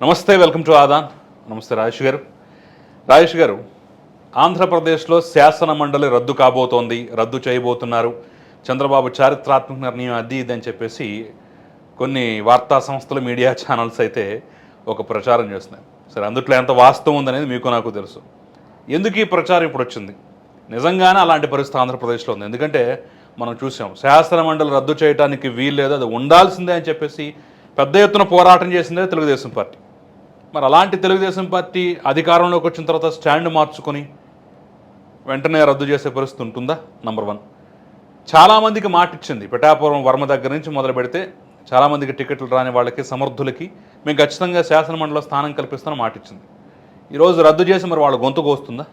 నమస్తే welcome to Aadan. నమస్తే రాజేష్ గారు. రాజేష్ గారు ఆంధ్రప్రదేశ్లో శాసన మండలి రద్దు కాబోతోంది రద్దు చేయబోతున్నారు. చంద్రబాబు చారిత్రాత్మక నిర్ణయం అది ఇది అని చెప్పేసి కొన్ని వార్తా సంస్థలు మీడియా ఛానల్స్ అయితే ఒక ప్రచారం చేస్తున్నాయి. సరే అందుట్లో ఎంత వాస్తవం ఉందనేది మీకు నాకు తెలుసు. ఎందుకు ఈ ప్రచారం ఇప్పుడు వచ్చింది? నిజంగానే అలాంటి పరిస్థితి ఆంధ్రప్రదేశ్లో ఉంది. ఎందుకంటే మనం చూసాం శాసన మండలి రద్దు చేయడానికి వీల్లేదు అది ఉండాల్సిందే అని చెప్పేసి పెద్ద ఎత్తున పోరాటం చేసిందే తెలుగుదేశం పార్టీ. మరి అలాంటి తెలుగుదేశం పార్టీ అధికారంలోకి వచ్చిన తర్వాత స్టాండ్ మార్చుకొని వెంటనే రద్దు చేసే పరిస్థితి ఉంటుందా? నంబర్ వన్ చాలామందికి మాట ఇచ్చింది. పిఠాపురం వర్మ దగ్గర నుంచి మొదలు పెడితే చాలామందికి టికెట్లు రాని వాళ్ళకి సమర్థులకి మేము ఖచ్చితంగా శాసనమండలిలో స్థానం కల్పిస్తామని మాట ఇచ్చింది. ఈరోజు రద్దు చేసి మరి వాళ్ళ గొంతుకు వస్తుందా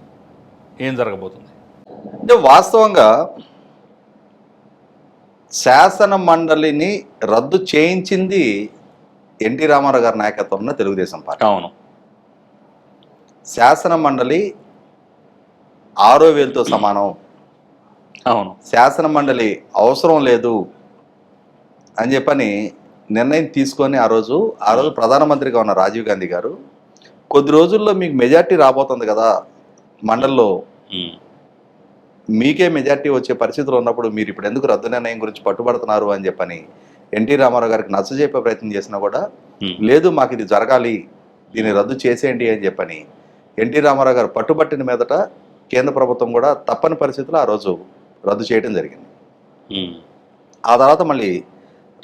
ఏం జరగబోతుంది? అంటే వాస్తవంగా శాసన మండలిని రద్దు చేయించింది ఎన్టీ రామారావు గారి నాయకత్వం ఉన్న తెలుగుదేశం పార్టీ. అవును. శాసన మండలి ఆరో వేలతో సమానం. అవును. శాసన మండలి అవసరం లేదు అని చెప్పని నిర్ణయం తీసుకొని ఆ రోజు ఆ రోజు ప్రధానమంత్రిగా ఉన్న రాజీవ్ గాంధీ గారు కొద్ది రోజుల్లో మీకు మెజార్టీ రాబోతుంది కదా మండలిలో. మీకే మెజార్టీ వచ్చే పరిస్థితులు ఉన్నప్పుడు మీరు ఇప్పుడు ఎందుకు రద్దు నిర్ణయం గురించి పట్టుబడుతున్నారు అని చెప్పని ఎన్టీ రామారావు గారికి నచ్చజెప్పే ప్రయత్నం చేసినా కూడా. లేదు మాకు ఇది జరగాలి దీన్ని రద్దు చేసేయండి అని చెప్పని ఎన్టీ రామారావు గారు పట్టుబట్టిన మీదట కేంద్ర ప్రభుత్వం కూడా తప్పని పరిస్థితుల్లో ఆ రోజు రద్దు చేయడం జరిగింది. ఆ తర్వాత మళ్ళీ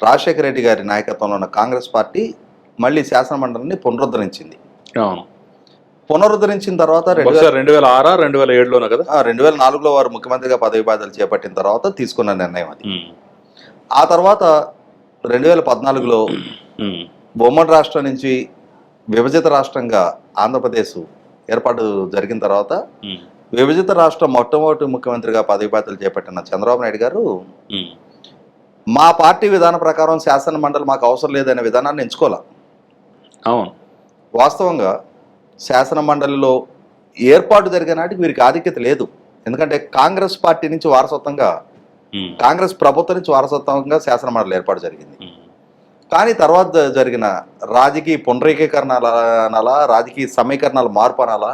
రాజశేఖర రెడ్డి గారి నాయకత్వంలో ఉన్న కాంగ్రెస్ పార్టీ మళ్ళీ శాసన మండలిని పునరుద్ధరించింది అవును పునరుద్ధరించిన తర్వాత రెండు వేల ఆరా రెండు వేల ఏడులోనే కదా రెండు వేల నాలుగులో వారు ముఖ్యమంత్రిగా పదవి బాధ్యతలు చేపట్టిన తర్వాత తీసుకున్న నిర్ణయం అది. ఆ తర్వాత రెండు వేల పద్నాలుగులో ఉమ్. ఉమ్మడి రాష్ట్రం నుంచి విభజిత రాష్ట్రంగా ఆంధ్రప్రదేశ్ ఏర్పాటు జరిగిన తర్వాత. విభజిత రాష్ట్ర మొట్టమొదటి ముఖ్యమంత్రిగా పదవి బాధ్యతలు చేపట్టిన చంద్రబాబు నాయుడు గారు. మా పార్టీ విధాన ప్రకారం శాసన మండలి మాకు అవసరం లేదనే విధానాన్ని ఎంచుకోవాలి అవును వాస్తవంగా శాసన మండలిలో ఏర్పాటు జరిగిన నాటికి వీరికి ఆధిక్యత లేదు ఎందుకంటే కాంగ్రెస్ పార్టీ నుంచి వారసత్వంగా. కాంగ్రెస్ ప్రభుత్వం నుంచి వారసత్వంగా శాసన మండలి ఏర్పాటు జరిగింది ఉమ్. కానీ తర్వాత జరిగిన రాజకీయ పునరీకీకరణ అనాలా రాజకీయ సమీకరణాల మార్పు అనాలా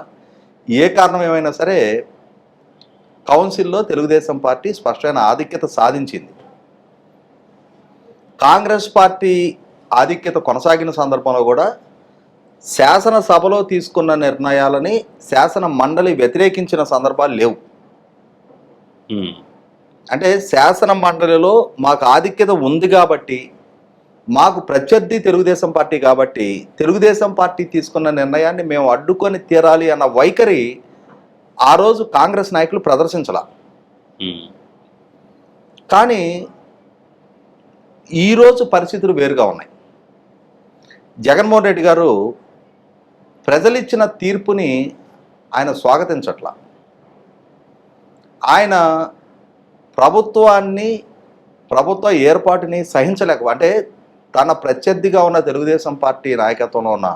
ఏ కారణం ఏమైనా సరే కౌన్సిల్లో తెలుగుదేశం పార్టీ స్పష్టమైన ఆధిక్యత సాధించింది కాంగ్రెస్ పార్టీ ఆధిక్యత కొనసాగిన సందర్భంలో కూడా శాసనసభలో తీసుకున్న నిర్ణయాలని శాసన మండలి వ్యతిరేకించిన సందర్భాలు లేవు ఉమ్. అంటే శాసన మండలిలో మాకు ఆధిక్యత ఉంది కాబట్టి మాకు ప్రత్యర్థి తెలుగుదేశం పార్టీ కాబట్టి తెలుగుదేశం పార్టీ తీసుకున్న నిర్ణయాన్ని మేము అడ్డుకొని తీరాలి అన్న వైఖరి ఆ రోజు కాంగ్రెస్ నాయకులు ప్రదర్శించాల. కానీ ఈరోజు పరిస్థితులు వేరుగా ఉన్నాయి. జగన్మోహన్ రెడ్డి గారు ప్రజలిచ్చిన తీర్పుని ఆయన స్వాగతించట్ల. ఆయన ప్రభుత్వాన్ని ప్రభుత్వ ఏర్పాటుని సహించలేక అంటే తన ప్రత్యర్థిగా ఉన్న తెలుగుదేశం పార్టీ నాయకత్వంలో ఉన్న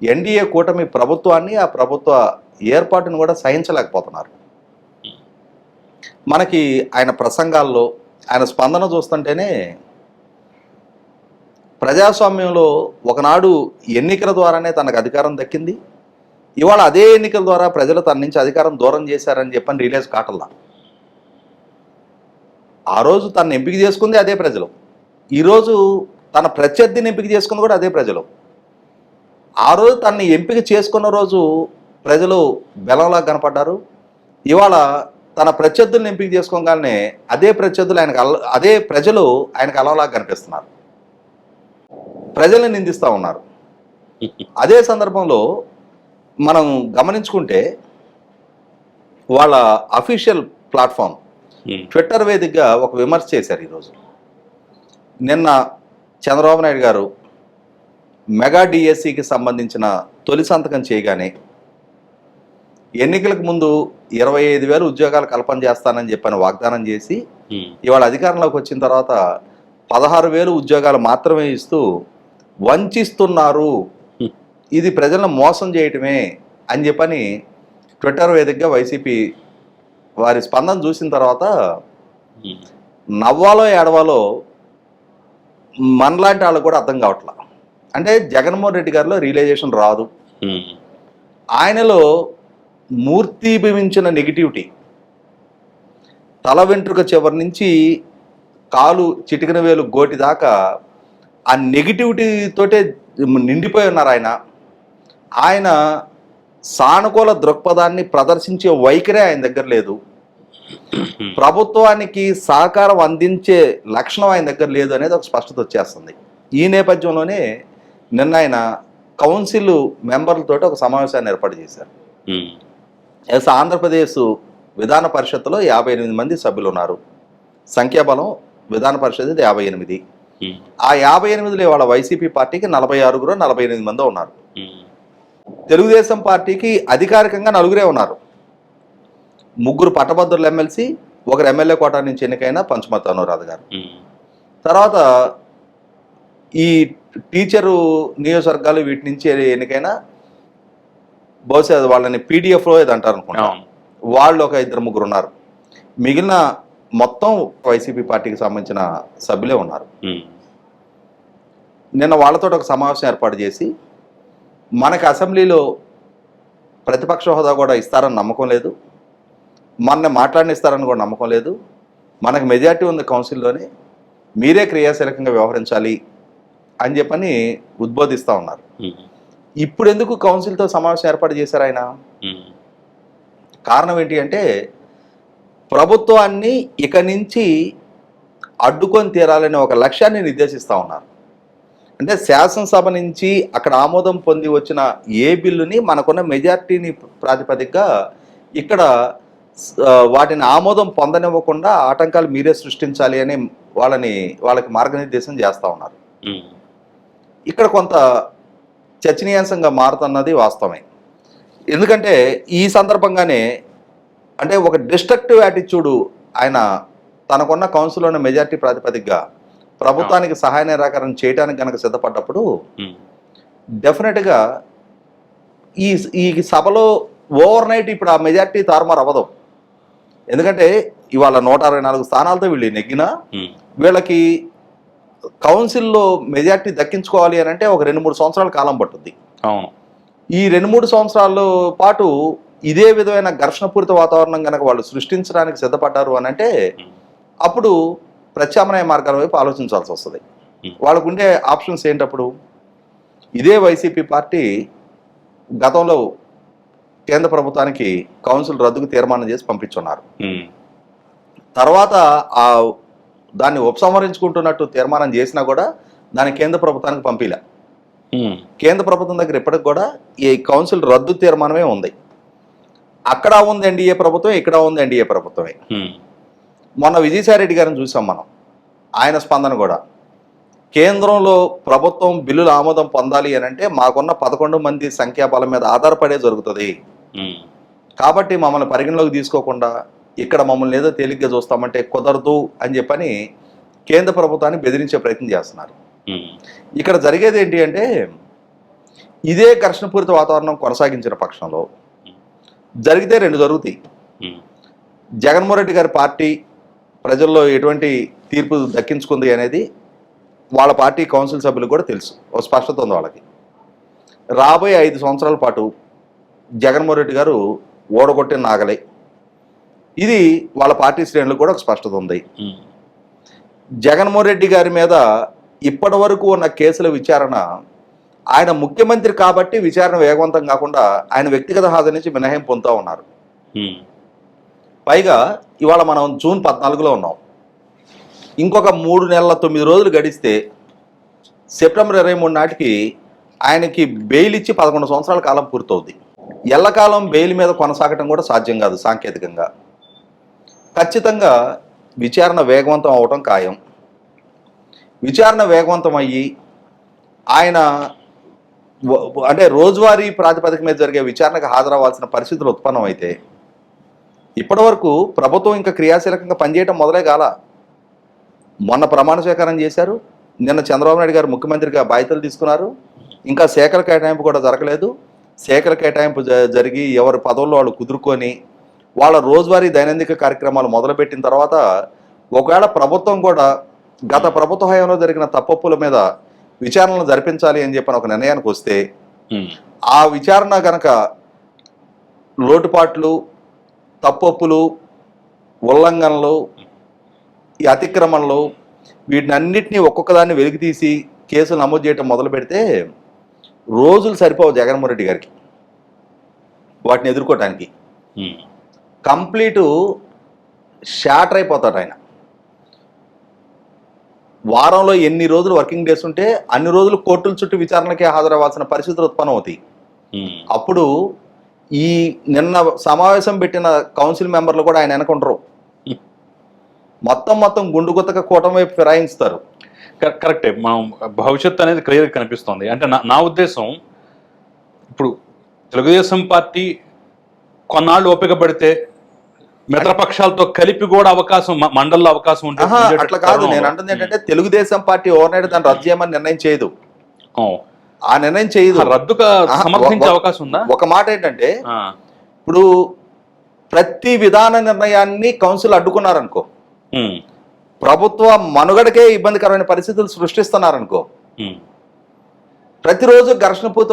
ఎన్డీఏ కూటమి ప్రభుత్వాన్ని ఆ ప్రభుత్వ ఏర్పాటును కూడా సహించలేకపోతున్నారు. మనకి ఆయన ప్రసంగాల్లో ఆయన స్పందన చూస్తుంటేనే ప్రజాస్వామ్యంలో ఒకనాడు ఎన్నికల ద్వారానే తనకు అధికారం దక్కింది. ఇవాళ అదే ఎన్నికల ద్వారా ప్రజలు తన నుంచి అధికారం దూరం చేశారని చెప్పని రిలీజ్ కాటల్లా. ఆ రోజు తనను ఎంపిక చేసుకుంది అదే ప్రజలు. ఈరోజు తన ప్రత్యర్థిని ఎంపిక చేసుకుంది కూడా అదే ప్రజలు. ఆ రోజు తనని ఎంపిక చేసుకున్న రోజు ప్రజలు బెలంలా కనపడ్డారు. ఇవాళ తన ప్రత్యర్థులను ఎంపిక చేసుకోగానే అదే ప్రత్యర్థులు ఆయనకు అల అదే ప్రజలు ఆయనకు అలవలాగా కనిపిస్తున్నారు. ప్రజల్ని నిందిస్తూ ఉన్నారు. అదే సందర్భంలో మనం గమనించుకుంటే వాళ్ళ అఫీషియల్ ప్లాట్ఫామ్ ట్విట్టర్ వేదికగా ఒక విమర్శ చేశారు ఈరోజు నిన్న చంద్రబాబు నాయుడు గారు మెగా డిఎస్సికి సంబంధించిన తొలి సంతకం చేయగానే ఎన్నికలకు ముందు ఇరవై ఐదు వేలు ఉద్యోగాలు కల్పన చేస్తానని చెప్పని వాగ్దానం చేసి ఉమ్. ఇవాళ అధికారంలోకి వచ్చిన తర్వాత పదహారు వేలు ఉద్యోగాలు మాత్రమే ఇస్తూ వంచిస్తున్నారు హ్మ్. ఇది ప్రజలను మోసం చేయటమే అని చెప్పని ట్విట్టర్ వేదికగా వైసీపీ వారి స్పందన చూసిన తర్వాత. నవ్వాలో ఏడవాలో మనలాంటి వాళ్ళకు కూడా అర్థం కావట్లా అంటే జగన్మోహన్ రెడ్డి గారిలో రియలైజేషన్ రాదు. ఆయనలో మూర్తీభవించిన నెగిటివిటీ తల వెంట్రుక చివరి నుంచి కాలు చిటికిన వేలు గోటి దాకా ఆ నెగిటివిటీతోటే నిండిపోయి ఉన్నారు ఆయన ఆయన సానుకూల దృక్పథాన్ని ప్రదర్శించే వైఖరే ఆయన దగ్గర లేదు ప్రభుత్వానికి సహకారం అందించే లక్షణం ఆయన దగ్గర లేదు అనేది ఒక స్పష్టత వచ్చేస్తుంది ఈ నేపథ్యంలోనే నిన్న ఆయన కౌన్సిల్ మెంబర్లతోటి ఒక సమావేశాన్ని ఏర్పాటు చేశారు. ఎస్ ఆంధ్రప్రదేశ్ విధాన పరిషత్తులో యాభై ఎనిమిది మంది సభ్యులు ఉన్నారు సంఖ్యాబలం విధాన పరిషత్ యాభై ఎనిమిది. ఆ యాభై ఎనిమిదిలో వాళ్ళ వైసీపీ పార్టీకి నలభై ఆరుగురు నలభై ఎనిమిది మంది ఉన్నారు. తెలుగుదేశం పార్టీకి అధికారికంగా నలుగురే ఉన్నారు. ముగ్గురు పట్టభద్రులు ఎమ్మెల్సీ ఒకరు ఎమ్మెల్యే కోటా నుంచి ఎన్నికైన పంచమత అనురాధ గారు. తర్వాత ఈ టీచరు నియోజకవర్గాలు వీటి నుంచి ఎన్నికైనా బహుశా వాళ్ళని పీడిఎఫ్లో ఏది అంటారు అనుకుంటా. వాళ్ళు ఒక ఇద్దరు ముగ్గురు ఉన్నారు. మిగిలిన మొత్తం వైసీపీ పార్టీకి సంబంధించిన సభ్యులే ఉన్నారు. నిన్న వాళ్ళతో ఒక సమావేశం ఏర్పాటు చేసి మనకి అసెంబ్లీలో ప్రతిపక్ష హోదా కూడా ఇస్తారని నమ్మకం లేదు. మన మాట్లాడినిస్తారని కూడా నమ్మకం లేదు. మనకు మెజార్టీ ఉంది కౌన్సిల్లోనే. మీరే క్రియాశీలకంగా వ్యవహరించాలి అని చెప్పని ఉద్బోధిస్తూ ఉన్నారు. ఇప్పుడు ఎందుకు కౌన్సిల్తో సమావేశం ఏర్పాటు చేశారు ఆయన. కారణం ఏంటి అంటే ప్రభుత్వాన్ని ఇక నుంచి అడ్డుకొని తీరాలనే ఒక లక్ష్యాన్ని నిర్దేశిస్తూ ఉన్నారు. అంటే శాసనసభ నుంచి అక్కడ ఆమోదం పొంది వచ్చిన ఏ బిల్లుని మనకున్న మెజార్టీని ప్రాతిపదికగా ఇక్కడ వాటిని ఆమోదం పొందనివ్వకుండా ఆటంకాలు మీరే సృష్టించాలి అని వాళ్ళని వాళ్ళకి మార్గనిర్దేశం చేస్తూ ఉన్నారు. ఇక్కడ కొంత చర్చనీయాంశంగా మారుతున్నది వాస్తవమే ఎందుకంటే ఈ సందర్భంగానే అంటే ఒక డిస్ట్రక్టివ్ యాటిట్యూడ్ ఆయన తనకున్న కౌన్సిల్లోని మెజార్టీ ప్రాతిపదికగా ప్రభుత్వానికి సహాయ నిరాకరణ చేయడానికి కనుక సిద్ధపడ్డప్పుడు. డెఫినెట్గా ఈ ఈ సభలో ఓవర్ నైట్ ఇప్పుడు ఆ మెజార్టీ తారుమారు అవ్వదు ఎందుకంటే ఇవాళ నూట అరవై నాలుగు స్థానాలతో వీళ్ళు నెగ్గినా. వీళ్ళకి కౌన్సిల్లో మెజార్టీ దక్కించుకోవాలి అని అంటే ఒక రెండు మూడు సంవత్సరాల కాలం పట్టుద్ది అవును ఈ రెండు మూడు సంవత్సరాల పాటు ఇదే విధమైన ఘర్షణపూరిత వాతావరణం కనుక వాళ్ళు సృష్టించడానికి సిద్ధపడ్డారు అని అంటే. అప్పుడు ప్రత్యామ్నాయ మార్గాల వైపు ఆలోచించాల్సి వస్తుంది Hmm. వాళ్ళకు ఉండే ఆప్షన్స్ ఏంటప్పుడు ఇదే వైసీపీ పార్టీ గతంలో కేంద్ర ప్రభుత్వానికి కౌన్సిల్ రద్దుకు తీర్మానం చేసి పంపించున్నారు ఉమ్. తర్వాత ఆ దాన్ని ఉపసంహరించుకుంటున్నట్టు తీర్మానం చేసినా కూడా దాన్ని కేంద్ర ప్రభుత్వానికి పంపిలే ఉమ్. కేంద్ర ప్రభుత్వం దగ్గర ఇప్పటికి కూడా ఈ కౌన్సిల్ రద్దు తీర్మానమే ఉంది అక్కడ ఉంది ఎన్డీఏ ప్రభుత్వం ఇక్కడ ఉంది ఎన్డీఏ ప్రభుత్వమే. మొన్న విజయసాయి రెడ్డి గారిని చూసాం మనం ఆయన స్పందన కూడా కేంద్రంలో ప్రభుత్వం బిల్లుల ఆమోదం పొందాలి అని అంటే మాకున్న పదకొండు మంది సంఖ్యాబలం మీద ఆధారపడే జరుగుతుంది. కాబట్టి మమ్మల్ని పరిగణలోకి తీసుకోకుండా ఇక్కడ మమ్మల్ని ఏదో తేలిగ్గా చూస్తామంటే కుదరదు అని చెప్పని కేంద్ర ప్రభుత్వాన్ని బెదిరించే ప్రయత్నం చేస్తున్నారు. ఇక్కడ జరిగేది ఏంటి అంటే ఇదే ఘర్షణపూరిత వాతావరణం కొనసాగించిన పక్షంలో జరిగితే రెండు జరుగుతాయి. జగన్మోహన్ రెడ్డి గారి పార్టీ ప్రజల్లో ఎటువంటి తీర్పు దక్కించుకుంది అనేది వాళ్ళ పార్టీ కౌన్సిల్ సభ్యులకు కూడా తెలుసు. ఒక స్పష్టత ఉంది వాళ్ళకి. రాబోయే ఐదు సంవత్సరాల పాటు జగన్మోహన్ రెడ్డి గారు ఓడగొట్టిన నాగలే. ఇది వాళ్ళ పార్టీ శ్రేణులకు కూడా ఒక స్పష్టత ఉంది. జగన్మోహన్ రెడ్డి గారి మీద ఇప్పటి వరకు ఉన్న కేసుల విచారణ ఆయన ముఖ్యమంత్రి కాబట్టి విచారణ వేగవంతం కాకుండా ఆయన వ్యక్తిగత హాజరు నుంచి మినహాయింపు పొందుతూ ఉన్నారు. పైగా ఇవాళ మనం జూన్ పద్నాలుగులో ఉన్నాం. ఇంకొక మూడు నెలల తొమ్మిది రోజులు గడిస్తే సెప్టెంబర్ ఇరవై మూడు నాటికి ఆయనకి బెయిల్ ఇచ్చి పదకొండు సంవత్సరాల కాలం పూర్తవుద్ది. ఎల్లకాలం బెయిల్ మీద కొనసాగటం కూడా సాధ్యం కాదు సాంకేతికంగా. ఖచ్చితంగా విచారణ వేగవంతం అవటం ఖాయం. విచారణ వేగవంతం అయ్యి ఆయన అంటే రోజువారీ ప్రాతిపదిక మీద జరిగే విచారణకు హాజరవ్వాల్సిన పరిస్థితులు ఉత్పన్నమైతే ఇప్పటివరకు ప్రభుత్వం ఇంకా క్రియాశీలకంగా పనిచేయడం మొదలే కాల మొన్న ప్రమాణ స్వీకారం చేశారు. నిన్న చంద్రబాబు నాయుడు గారు ముఖ్యమంత్రిగా బాధ్యతలు తీసుకున్నారు. ఇంకా శాఖల కేటాయింపు కూడా జరగలేదు. శాఖల కేటాయింపు జ- జరిగి ఎవరి పదవుల్లో వాళ్ళు కుదురుకొని వాళ్ళ రోజువారీ దైనందిక కార్యక్రమాలు మొదలుపెట్టిన తర్వాత ఒకవేళ ప్రభుత్వం కూడా గత ప్రభుత్వ హయాంలో జరిగిన తప్పప్పుల మీద విచారణలు జరిపించాలి అని చెప్పిన ఒక నిర్ణయానికి వస్తే ఆ విచారణ గనక లోటుపాట్లు తప్పొప్పులు ఉల్లంఘనలు ఈ అతిక్రమణలు వీటిని అన్నిటినీ ఒక్కొక్కదాన్ని వెలికి తీసి కేసులు నమోదు చేయటం మొదలు పెడితే రోజులు సరిపోవు జగన్మోహన్ రెడ్డి గారికి. వాటిని ఎదుర్కోవటానికి కంప్లీట్ షాటర్ అయిపోతాడు ఆయన. వారంలో ఎన్ని రోజులు వర్కింగ్ డేస్ ఉంటే అన్ని రోజులు కోర్టుల చుట్టూ విచారణకే హాజరవ్వాల్సిన పరిస్థితులు ఉత్పన్నం అవుతాయి అప్పుడు ఈ నిన్న సమావేశం పెట్టిన కౌన్సిల్ మెంబర్లు కూడా ఆయన వెనకుండరు. మొత్తం మొత్తం గుండు గుత్తక కూటమి వైపు ఫిరాయించుతారు. కరె- కరెక్టే. మనం భవిష్యత్తు అనేది క్లియర్ కనిపిస్తుంది. అంటే నా నా ఉద్దేశం ఇప్పుడు తెలుగుదేశం పార్టీ కొన్నాళ్ళు ఓపిక పడితే మిత్రపక్షాలతో కలిపి కూడా అవకాశం మండల్లో అవకాశం ఉంటే ఆహా, ఉండేటట్టు అట్లా కాదు. నేను అంటుంది ఏంటంటే తెలుగుదేశం పార్టీ ఓవర్నైట్ దాన్ని రద్దు చేయమని నిర్ణయం చేయదు. ఆ నిర్ణయం చేయదు. ఆహా, సమర్థించే అవకాశం ఉందా? ఒక మాట ఏంటంటే ఇప్పుడు ప్రతి విధాన నిర్ణయాన్ని కౌన్సిల్ అడ్డుకున్నారనుకో ప్రభుత్వ మనుగడకే ఇబ్బందికరమైన పరిస్థితులు సృష్టిస్తున్నారనుకో ప్రతిరోజు ఘర్షణపూరిత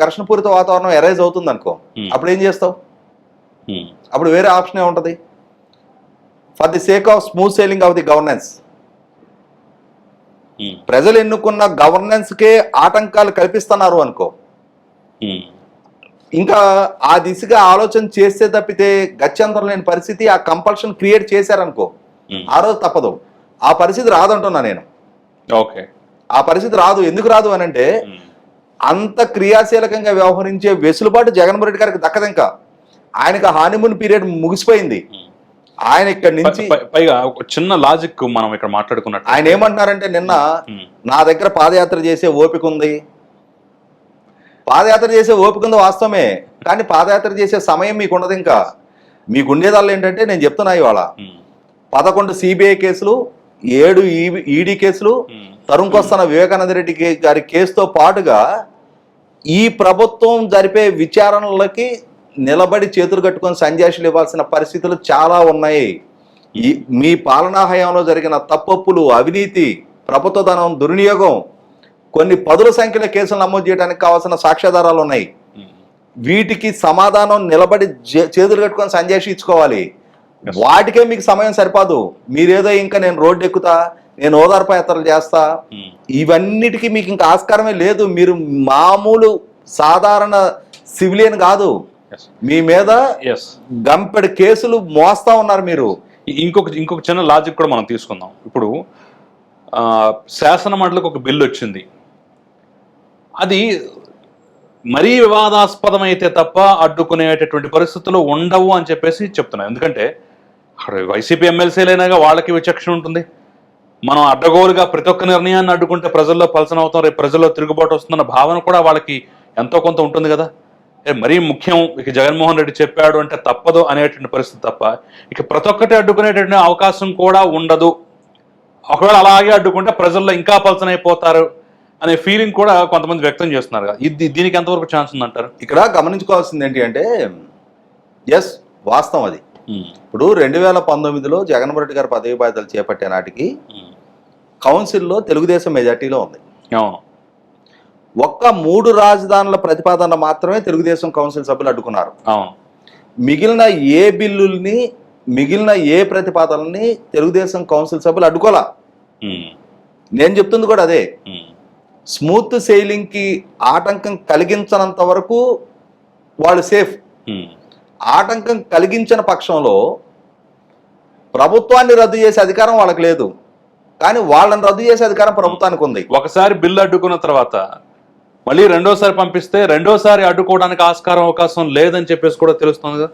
ఘర్షణపూరిత వాతావరణం ఎరైజ్ అవుతుంది అనుకో. అప్పుడు ఏం చేస్తావు? అప్పుడు వేరే ఆప్షన్ ఏముంటుంది for the sake of smooth sailing of the governance ప్రజలు ఎన్నుకున్న గవర్నెన్స్కే ఆటంకాలు కల్పిస్తున్నారు అనుకో. ఇంకా ఆ దిశగా ఆలోచన చేస్తే తప్పితే గత్యంతరం లేని పరిస్థితి ఆ కంపల్షన్ క్రియేట్ చేశారనుకో. ఆ రోజు తప్పదు. ఆ పరిస్థితి రాదంటున్నా నేను. ఓకే. ఆ పరిస్థితి రాదు. ఎందుకు రాదు అని అంటే అంత క్రియాశీలకంగా వ్యవహరించే వెసులుబాటు జగన్మోహన్ రెడ్డి గారికి దక్కదు ఇంకా. ఆయనకు హానిమూన్ పీరియడ్ ముగిసిపోయింది. ఆయన ఇక్కడి నుంచి పైగా ఒక చిన్న లాజిక్ మనం ఇక్కడ మాట్లాడుకున్నట్టు ఆయన ఏమంటున్నారంటే నిన్న నా దగ్గర పాదయాత్ర చేసే ఓపిక ఉంది. పాదయాత్ర చేసే ఓపిక ఉంది వాస్తవమే కానీ పాదయాత్ర చేసే సమయం మీకు ఉండదు ఇంకా. మీకు ఉండేదాళ్ళు ఏంటంటే నేను చెప్తున్నా ఇవాళ. పదకొండు సిబిఐ కేసులు ఏడు ఈడీ కేసులు ఉమ్, తరుణ్కొస్తున్న వివేకానంద రెడ్డి గారి కేసుతో పాటుగా ఈ ప్రభుత్వం జరిపే విచారణలకి నిలబడి చేతులు కట్టుకొని సంజాషులు ఇవ్వాల్సిన పరిస్థితులు చాలా ఉన్నాయి. ఈ మీ పాలనా హయాంలో జరిగిన తప్పొప్పులు అవినీతి ప్రభుత్వ ధనం దుర్వినియోగం కొన్ని పదుల సంఖ్యలో కేసులు నమోదు చేయడానికి కావాల్సిన సాక్ష్యాధారాలు ఉన్నాయి. వీటికి సమాధానం నిలబడి చేతులు కట్టుకొని సంజాషి ఇచ్చుకోవాలి. వాటికే మీకు సమయం సరిపోదు. మీరేదో ఇంకా నేను రోడ్డు ఎక్కుతా నేను ఓదార్ప యాత్రలు చేస్తా. ఉమ్. ఇవన్నిటికీ మీకు ఇంకా ఆస్కారమే లేదు. మీరు మామూలు సాధారణ సివిలియన్ కాదు. మీ మీద ఎస్ గంపెడు కేసులు మోస్తా ఉన్నారు మీరు. ఇంకొక ఇంకొక చిన్న లాజిక్ కూడా మనం తీసుకుందాం. ఇప్పుడు శాసన మండలికి ఒక బిల్లు వచ్చింది. అది మరీ వివాదాస్పదమైతే తప్ప అడ్డుకునేటటువంటి పరిస్థితులు ఉండవు అని చెప్పేసి చెప్తున్నాను ఎందుకంటే అక్కడ వైసీపీ ఎమ్మెల్సీలైనాగా వాళ్ళకి విచక్షణ ఉంటుంది. మనం అడ్డగోలుగా ప్రతి ఒక్క నిర్ణయాన్ని అడ్డుకుంటే ప్రజల్లో పలసన అవుతాం రేపు ప్రజల్లో తిరుగుబాటు వస్తుందన్న భావన కూడా వాళ్ళకి ఎంతో కొంత ఉంటుంది కదా. మరీ ముఖ్యం ఇక జగన్మోహన్ రెడ్డి చెప్పాడు అంటే తప్పదు అనేటువంటి పరిస్థితి తప్ప ఇక ప్రతి ఒక్కటి అడ్డుకునేటువంటి అవకాశం కూడా ఉండదు. ఒకవేళ అలాగే అడ్డుకుంటే ప్రజల్లో ఇంకా పలసనైపోతారు అనే ఫీలింగ్ కూడా కొంతమంది వ్యక్తం చేస్తున్నారు ఇది దీనికి ఎంతవరకు ఛాన్స్ ఉందంటారు? ఇక్కడ గమనించుకోవాల్సింది ఏంటి అంటే ఎస్ వాస్తవం అది. ఉమ్, ఇప్పుడు రెండు వేల పంతొమ్మిదిలో జగన్మోహన్ రెడ్డి గారు పదవి బాధ్యతలు చేపట్టే నాటికి ఉమ్, కౌన్సిల్లో తెలుగుదేశం మెజార్టీలో ఉంది. అవును. ఒక్క మూడు రాజధానుల ప్రతిపాదన మాత్రమే తెలుగుదేశం కౌన్సిల్ సభ్యులు అడ్డుకున్నారు. అవును. మిగిలిన ఏ బిల్లుల్ని మిగిలిన ఏ ప్రతిపాదనల్ని తెలుగుదేశం కౌన్సిల్ సభ్యులు అడ్డుకోలా. నేను చెప్తుంది కూడా అదే. స్మూత్ సెయిలింగ్కి ఆటంకం కలిగించనంత వరకు వాళ్ళు సేఫ్ ఆటంకం కలిగించిన పక్షంలో ప్రభుత్వాన్ని రద్దు చేసే అధికారం వాళ్ళకి లేదు. కానీ వాళ్ళని రద్దు చేసే అధికారం ప్రభుత్వానికి ఉంది. ఒకసారి బిల్లు అడ్డుకున్న తర్వాత మళ్ళీ రెండోసారి పంపిస్తే రెండోసారి అడ్డుకోవడానికి ఆస్కారం అవకాశం లేదని చెప్పేసి కూడా తెలుస్తుంది కదా?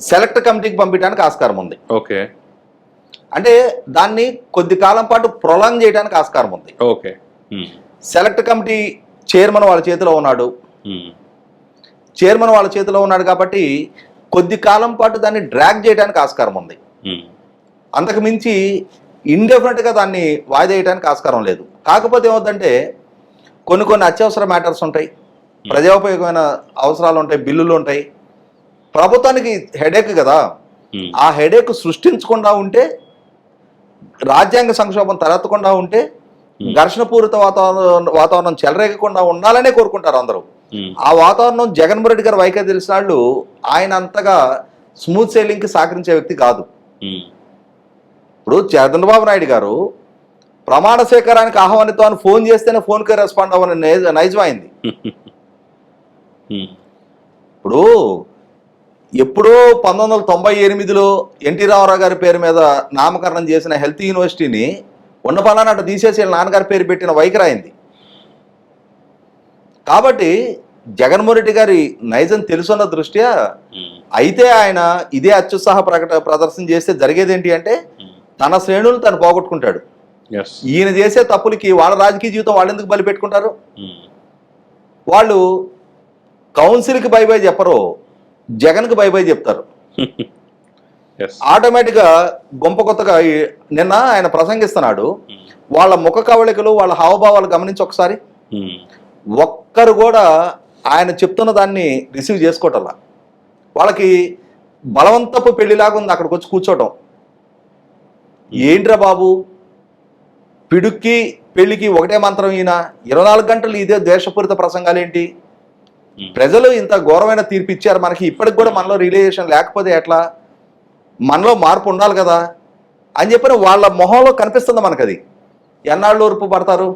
సెలెక్ట్ కమిటీకి పంపించడానికి ఆస్కారం ఉంది. ఓకే. అంటే దాన్ని కొద్ది కాలం పాటు ప్రొలాంగ్ చేయడానికి ఆస్కారం ఉంది. ఓకే. సెలెక్ట్ కమిటీ చైర్మన్ వాళ్ళ చేతిలో ఉన్నాడు. చైర్మన్ వాళ్ళ చేతిలో ఉన్నాడు కాబట్టి కొద్ది కాలం పాటు దాన్ని డ్రాగ్ చేయడానికి ఆస్కారం ఉంది. అంతకు మించి ఇండెఫినెట్గా దాన్ని వాయిదా వేయడానికి ఆస్కారం లేదు. కాకపోతే ఏమవుతుందంటే కొన్ని కొన్ని అత్యవసర మ్యాటర్స్ ఉంటాయి. ప్రజాపయోగమైన అవసరాలు ఉంటాయి బిల్లులు ఉంటాయి. ప్రభుత్వానికి హెడేక్ కదా. ఉమ్, ఆ హెడేక్ సృష్టించకుండా ఉంటే రాజ్యాంగ సంక్షోభం తలెత్తకుండా ఉంటే ఘర్షణపూరిత వాతావరణం వాతావరణం చెలరేగకుండా ఉండాలనే కోరుకుంటారు అందరూ. ఆ వాతావరణం జగన్మోహన్ రెడ్డి గారు వైఖరి తెలిసిన వాళ్ళు ఆయన అంతగా స్మూత్ సెయిలింగ్కి సహకరించే వ్యక్తి కాదు. ఇప్పుడు చంద్రబాబు నాయుడు గారు ప్రమాణ స్వీకారానికి ఆహ్వానితో అని ఫోన్ చేస్తేనే ఫోన్కి రెస్పాండ్ అవ్వని నైజ- నైజం అయింది ఉమ్, ఇప్పుడు ఎప్పుడో పంతొమ్మిది వందల తొంభై ఎనిమిదిలో ఎన్టీ రామారావు గారి పేరు మీద నామకరణం చేసిన హెల్త్ యూనివర్సిటీని ఉన్న ఫలానాట తీసేసి వీళ్ళ నాన్నగారి పేరు పెట్టిన వైఖరి అయింది కాబట్టి జగన్మోహన్ రెడ్డి గారి నైజం తెలుసున్న దృష్ట్యా అయితే ఆయన ఇదే అత్యుత్సాహ ప్రకట ప్రదర్శన చేస్తే జరిగేది ఏంటి అంటే. తన శ్రేణులు తను పోగొట్టుకుంటాడు. ఈయన చేసే తప్పులకి వాళ్ళ రాజకీయ జీవితం వాళ్ళు ఎందుకు బలి పెట్టుకుంటారు? ఉమ్, వాళ్ళు కౌన్సిల్కి బై బై చెప్పరు జగన్కి బై బై చెప్తారు. ఆటోమేటిక్గా గొంప కొత్తగా నిన్న ఆయన ప్రసంగిస్తున్నాడు. ఉమ్, వాళ్ళ ముఖ కవళికలు వాళ్ళ హావభావాలు గమనించి ఒకసారి. ఉమ్, ఒక్కరు కూడా ఆయన చెప్తున్న దాన్ని రిసీవ్ చేసుకోవటంలా వాళ్ళకి బలవంతపు పెళ్ళిలాగా ఉంది అక్కడికి వచ్చి కూర్చోవటం ఏంట్రా బాబు? పిడుక్కి పెళ్ళికి ఒకటే మంత్రం ఈయన ఇరవై నాలుగు గంటలు ఇదే ద్వేషపూరిత ప్రసంగాలు ఏంటి ఉమ్. ప్రజలు ఇంత ఘోరమైన తీర్పు ఇచ్చారు మనకి ఇప్పటికి కూడా మనలో రిలేషన్ లేకపోతే ఎట్లా? మనలో మార్పు ఉండాలి కదా? అని చెప్పిన వాళ్ళ మొహంలో కనిపిస్తుంది మనకు అది ఎన్నాళ్ళు ఊర్పు పడతారు?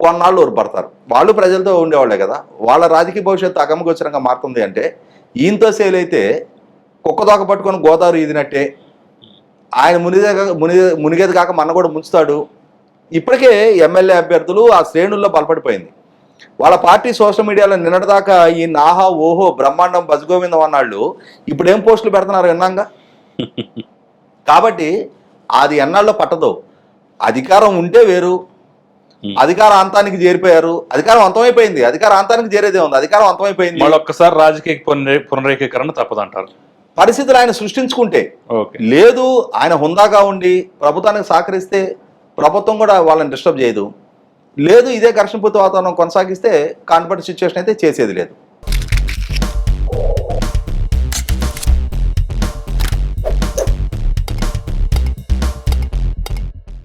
కొన్నాళ్ళు ఊరు పడతారు. వాళ్ళు ప్రజలతో ఉండేవాళ్ళే కదా. వాళ్ళ రాజకీయ భవిష్యత్తు అగమగోచరంగా మారుతుంది అంటే ఈయనతో సేల్ అయితే కుక్కదోక పట్టుకొని గోదావరి ఈదినట్టే. ఆయన మునిగే మునిగేది కాక మన కూడా ముంచుతాడు. ఇప్పటికే ఎమ్మెల్యే అభ్యర్థులు ఆ శ్రేణుల్లో బలపడిపోయింది. వాళ్ళ పార్టీ సోషల్ మీడియాలో నిన్నటిదాకా ఈ నాహా ఓహో బ్రహ్మాండం బజగోవిందం అన్నాళ్ళు ఇప్పుడు ఏం పోస్టులు పెడుతున్నారు విన్నాగా? కాబట్టి అది ఎన్నాళ్ళలో పట్టదు. అధికారం ఉంటే వేరు. అధికార అంతానికి చేరిపోయారు. అధికారం అంతమైపోయింది. అధికార అంతానికి చేరేదే ఉంది. అధికారం అంతమైపోయింది. మళ్ళీ ఒక్కసారి రాజకీయ పునరే పునరేకీకరణ తప్పదంటారు. పరిస్థితులు ఆయన సృష్టించుకుంటే లేదు ఆయన హుందాగా ఉండి ప్రభుత్వానికి సహకరిస్తే ప్రభుత్వం కూడా వాళ్ళని డిస్టర్బ్ చేయదు. లేదు ఇదే ఘర్షణపూర్తి వాతావరణం కొనసాగిస్తే కాన్ఫర్ట్ సిచ్యువేషన్ అయితే చేసేది లేదు.